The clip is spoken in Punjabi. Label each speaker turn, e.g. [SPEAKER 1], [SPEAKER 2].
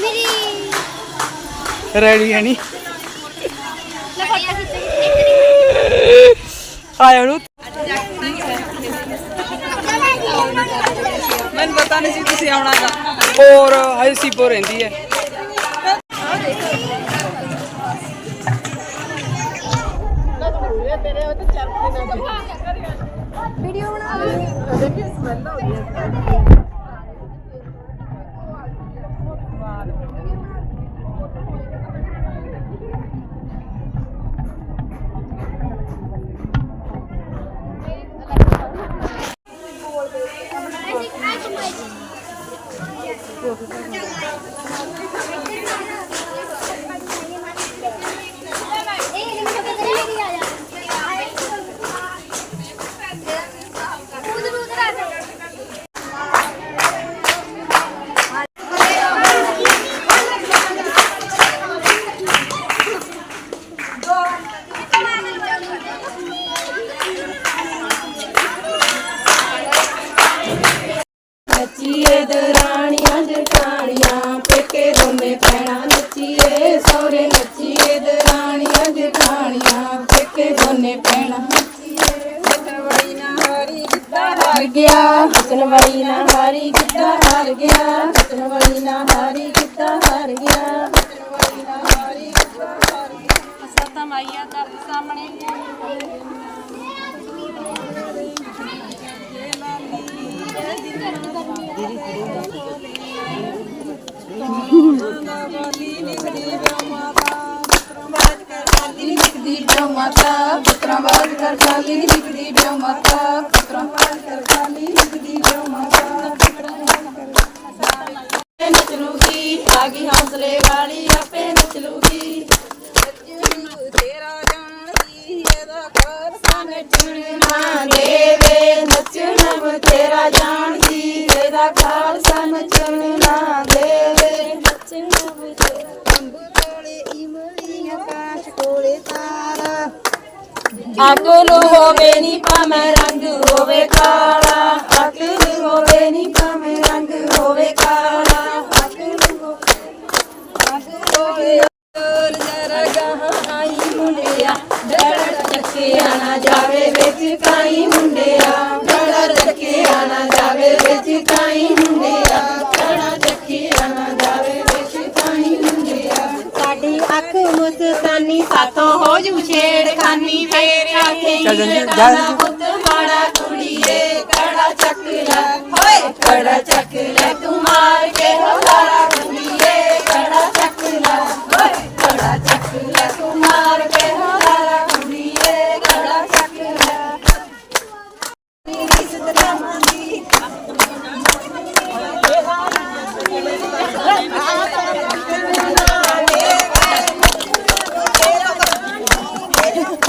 [SPEAKER 1] ਮੇਰੀ
[SPEAKER 2] ਰੈਡੀ ਹੈ ਨਹੀਂ
[SPEAKER 1] ਲੈ ਫੋਟੋ ਖਿੱਚ
[SPEAKER 2] ਆਇਆ ਨੂੰ ਮੈਨੂੰ ਪਤਾ ਨਹੀਂ ਸੀ ਤੁਸੀਂ ਆਉਣਾ ਦਾ ਹੋਰ ਹਾਈ ਸੀਪੋ ਰਹਿੰਦੀ ਹੈ।
[SPEAKER 1] ਵੀਡੀਓ ਬਣਾ
[SPEAKER 3] ਨੱਚੀਏ 这是 ਸੌਰੇ ਨੱਚੀਏ ਦਰਾਣੀਆਂ ਜਠਾਣੀਆਂ ਪੇਕੇ ਦੋਨੇ ਪੈਣਾ ਹਾਰ ਗਿਆ ਹਸਨ ਵਾਲੀ ਨਾ ਹਾਰੀ ਕਿੱਦਾਂ ਹਾਰ ਗਿਆ ਹਸਨ ਵਾਲੀ ਨਾ ਹਾਰੀ ਕਿੱਦਾਂ ਹਾਰ ਗਿਆ ਸਤਾ ਮਾਈਆ ਕਰ ਸਾਹਮਣੇ ਲਿਖਦੀ ਬਿਓ ਮਾਤਾ, ਪੁੱਤਰਾਂ ਬਾਦ ਕਰ ਖਾਲੀ, ਲਿਖਦੀ ਬਿਓ ਮਾਤਾ, ਪੁੱਤਰਾਂ ਬਾਦ ਕਰ ਖਾਲੀ, ਲਿਖਦੀ ਬਿਓ ਮਾਤਾ, ਪੁੱਤਰਾਂ ਬਾਦ ਕਰ ਖਾਲੀ। ਨੱਚ ਲੂਗੀ, ਆ ਗਈ ਹੌਸਲੇ ਵਾਲੀ, ਆਪੇ ਨੱਚ ਲੂਗੀ। ਤੇਰਾ ਜਾਣਦੀ ਇਹਦਾ ਖਾਲਸਾ ਨੱਚਣਾ? ਦੇਵੇ ਅਕਲ ਹੋਵੇ ਨੀ ਭਾਵੇਂ ਰੰਗ ਹੋਵੇ ਕਾਲਾ? ਅਕਲ ਹੋਵੇ ਨੀ ਭਾਵੇਂ ਰੰਗ ਹੋਵੇ ਕਾਲਾ? ਅਕਲ ਹੋਵੇ ਜਰਾ ਗਾਹਾਂ ਆਈ ਮੁੰਡਿਆ। ਡਰ ਚੱਕਿਆ ਨਾ ਜਾਵੇ ਵਿੱਚ ਕਾਈ ਮੁੰਡਿਆ। ਡਰ ਚੱਕਿਆ ਨਾ ਜਾਵੇ ਵਿੱਚ ਕਾਈ ਮੁੰਡਿਆ। ਮੁਸਤਾਨੀ ਸਾਤੋਂ ਹੋ ਜੂ ਛੇੜਖਾਨੀ ਫੇਰ ਆਖੇ
[SPEAKER 2] ਚੱਲ ਜਾਂਦੀ, ਜਾ
[SPEAKER 3] ਕਾਲਾ
[SPEAKER 2] ਜਾਂਦੀ।
[SPEAKER 3] ਪੁੱਤ ਮਾੜਾ ਕੁੜੀਏ ਕੜਾ ਚੱਕ ਲੈ ਹੋਏ ਕੜਾ ਚੱਕ ਲੈ ਤੂੰ ਮਾਰ ਕੇ